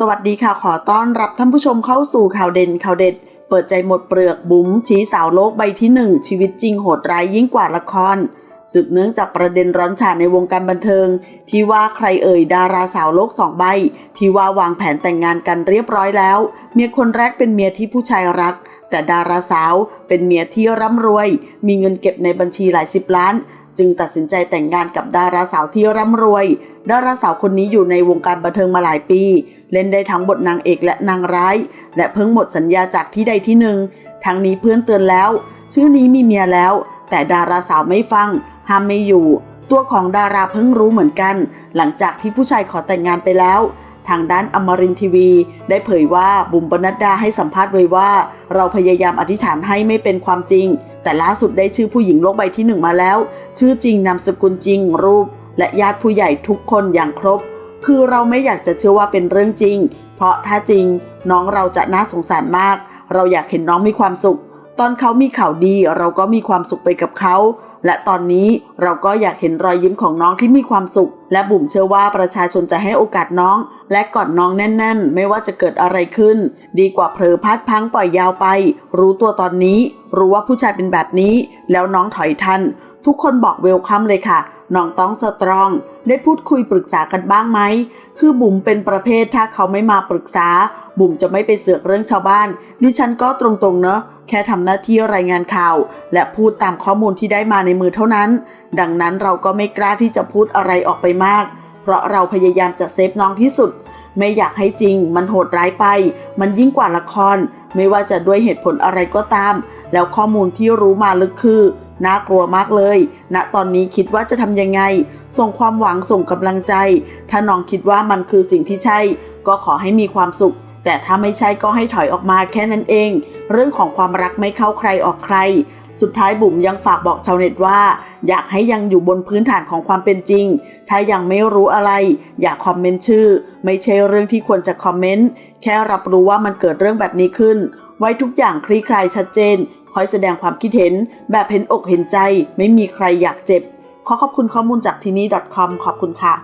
สวัสดีค่ะขอต้อนรับท่านผู้ชมเข้าสู่ข่าวเด่นข่าวเด็ด เปิดใจหมดเปลือกบุ๋มชี้สาวโลกใบที่หนึ่งชีวิตจริงโหดร้ายยิ่งกว่าละคร สืบเนื่องจากประเด็นร้อนฉาในวงการบันเทิง ที่ว่าใครเอ่ยดาราสาวโลกสองใบ ที่ว่าวางแผนแต่งงานกันเรียบร้อยแล้ว เมียคนแรกเป็นเมียที่ผู้ชายรัก แต่ดาราสาวเป็นเมียที่ร่ำรวย มีเงินเก็บในบัญชีหลายสิบล้าน จึงตัดสินใจแต่งงานกับดาราสาวที่ร่ำรวย ดาราสาวคนนี้อยู่ในวงการบันเทิงมาหลายปี เล่นได้ทั้งบทนางเอกและนางร้าย และเพิ่งหมดสัญญาจากที่ใดที่หนึ่งทั้งนี้เพื่อนเตือนแล้ว ชื่อนี้มีเมียแล้ว แต่ดาราสาวไม่ฟัง ห้ามไม่อยู่ ตัวของดาราเพิ่งรู้เหมือนกัน หลังจากที่ผู้ชายขอแต่งงานไปแล้ว ทางด้านอมรินทีวี ได้เผยว่าบุ๋มปนัดดาให้สัมภาษณ์ไว้ว่า เราพยายามอธิษฐานให้ไม่เป็นความจริง แต่ล่าสุดได้ชื่อผู้หญิงโลกใบที่หนึ่งมาแล้ว ชื่อจริงนามสกุลจริง รูป และญาติผู้ใหญ่ทุกคนอย่างครบ คือเราไม่อยากจะเชื่อว่าเป็นเรื่องจริง เพราะถ้าจริง น้องเราจะน่าสงสารมาก เราอยากเห็นน้องมีความสุข ตอนเขามีข่าวดีเราก็มีความสุขไปกับเขา และตอนนี้เราก็อยากเห็นรอยยิ้มของน้องที่มีความสุข และบุ๋มเชื่อว่าประชาชนจะให้โอกาสน้อง และกอดน้องแน่น ๆ ไม่ว่าจะเกิดอะไรขึ้น ดีกว่าเผลอพลาดพังปล่อยยาวไป รู้ตัวตอนนี้ รู้ว่าผู้ชายเป็นแบบนี้ แล้วน้องถอยทัน ทุกคนบอกเวลคัมเลยค่ะน้องต้องสตรอง ได้พูดคุยปรึกษากันบ้างไหม คือบุ๋มเป็นประเภทถ้าเขาไม่มาปรึกษา บุ๋มจะไม่ไปเสือกเรื่องชาวบ้าน ดิฉันก็ตรงๆเนอะแค่ทำหน้าที่รายงานข่าว และพูดตามข้อมูลที่ได้มาในมือเท่านั้น ดังนั้นเราก็ไม่กล้าที่จะพูดอะไรออกไปมาก เพราะเราพยายามจะเซฟน้องที่สุด ไม่อยากให้จริง มันโหดร้ายไป มันยิ่งกว่าละคร ไม่ว่าจะด้วยเหตุผลอะไรก็ตาม แล้วข้อมูลที่รู้มาลึกคือ น่ากลัวมากเลยณตอนนี้คิดว่าจะทำยังไง ส่งความหวังส่งกำลังใจ ถ้าน้องคิดว่ามันคือสิ่งที่ใช่ ก็ขอให้มีความสุข แต่ถ้าไม่ใช่ก็ให้ถอยออกมาแค่นั้นเอง เรื่องของความรักไม่เข้าใครออกใคร สุดท้ายบุ๋มยังฝากบอกชาวเน็ตว่า อยากให้ยังอยู่บนพื้นฐานของความเป็นจริง ถ้ายังไม่รู้อะไร อย่าคอมเมนต์ชื่อ ไม่ใช่เรื่องที่ควรจะคอมเมนต์แค่รับรู้ว่ามันเกิดเรื่องแบบนี้ขึ้น ไว้ทุกอย่างคลี่คลายชัดเจน คอยแสดงความคิดเห็น แบบเห็นอกเห็นใจ ไม่มีใครอยากเจ็บ ขอขอบคุณข้อมูลจากที่นี่ .com ขอบคุณค่ะ